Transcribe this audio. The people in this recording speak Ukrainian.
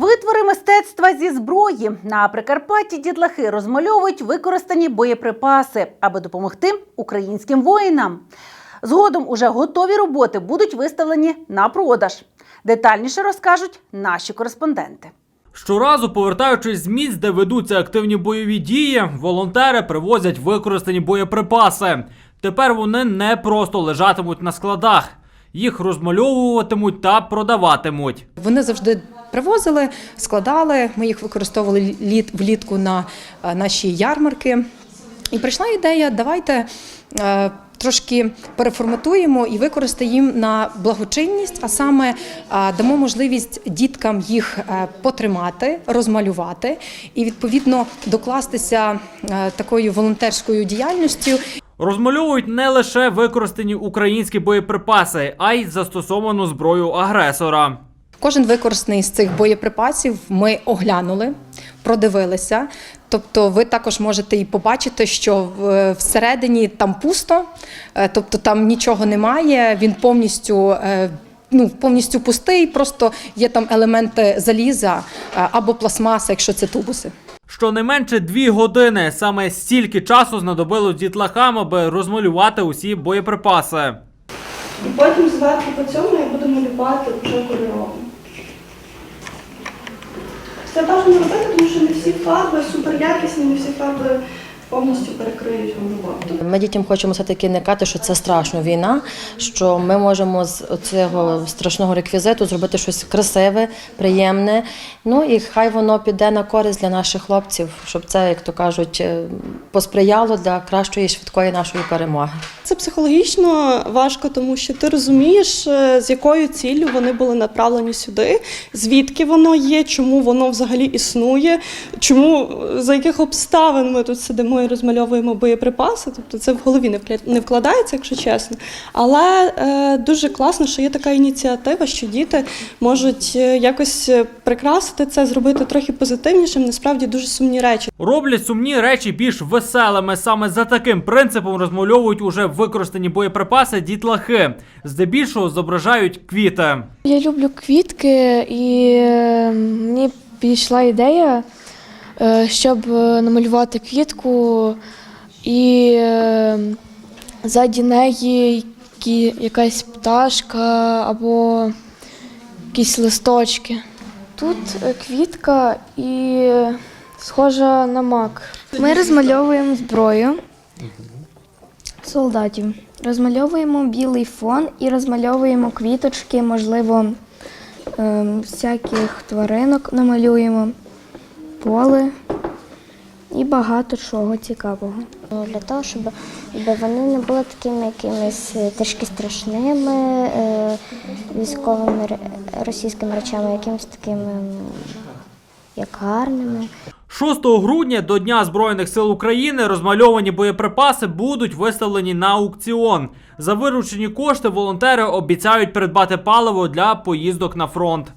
Витвори мистецтва зі зброї на Прикарпатті дітлахи розмальовують використані боєприпаси, аби допомогти українським воїнам. Згодом уже готові роботи будуть виставлені на продаж. Детальніше розкажуть наші кореспонденти. Щоразу, повертаючись з місць, де ведуться активні бойові дії, волонтери привозять використані боєприпаси. Тепер вони не просто лежатимуть на складах, їх розмальовуватимуть та продаватимуть. Вони завжди привозили, складали. Ми їх використовували літ влітку на е, наші ярмарки. І прийшла ідея: давайте е, трошки переформатуємо і використаємо їм на благочинність, а саме е, дамо можливість діткам їх потримати, розмалювати і відповідно докластися такою волонтерською діяльністю Розмальовують не лише використані українські боєприпаси, а й застосовану зброю агресора. Кожен використаний з цих боєприпасів ми оглянули, продивилися. Тобто, ви також можете і побачити, що всередині там пусто, е, тобто там нічого немає. Він повністю. е, Ну, повністю пустий, просто є там елементи заліза е, або пластмаса, якщо це тубуси. Щонайменше дві години саме стільки часу знадобилось дітлахам, аби розмалювати усі боєприпаси. І потім зверху по цьому я буду малювати вже кольоровим. Це бажано робити, тому що не всі фарби суперякісні, не всі фарби повністю перекриють роботу. Ми дітям хочемо все-таки не казати, що це страшно війна, що ми можемо з цього страшного реквізиту зробити щось красиве, приємне. Ну і хай воно піде на користь для наших хлопців, щоб це, як то кажуть, е, посприяло для кращої швидкої нашої перемоги. Це психологічно важко, тому що ти розумієш, е, з якою ціллю вони були направлені сюди, звідки воно є, чому воно взагалі існує, чому е, за яких обставин ми тут сидимо і розмальовуємо боєприпаси. Тобто це в голові не вкладається, якщо чесно. Але е, дуже класно, що є така ініціатива, що діти можуть е, якось прикрасити це, зробити трохи позитивнішим. Насправді дуже сумні речі. Роблять сумні речі більш веселими. Саме за таким принципом розмальовують уже використані боєприпаси дітлахи. Здебільшого зображають квіти. Я люблю квітки, і е, мені підійшла ідея, е, щоб е, намалювати квітку, і е, ззаді неї якась пташка або якісь листочки. Тут е, квітка і схожа на мак. Ми розмальовуємо зброю солдатів. Розмальовуємо білий фон і розмальовуємо квіточки, можливо, ем, всяких тваринок намалюємо, поле і багато чого цікавого. Ну, Для того, щоб вони не були такими якимись е, трішки страшними е, військовими російськими речами, якимись такими як гарними. 6 грудня до Дня Збройних сил України розмальовані боєприпаси будуть виставлені на аукціон. За виручені кошти волонтери обіцяють придбати паливо для поїздок на фронт.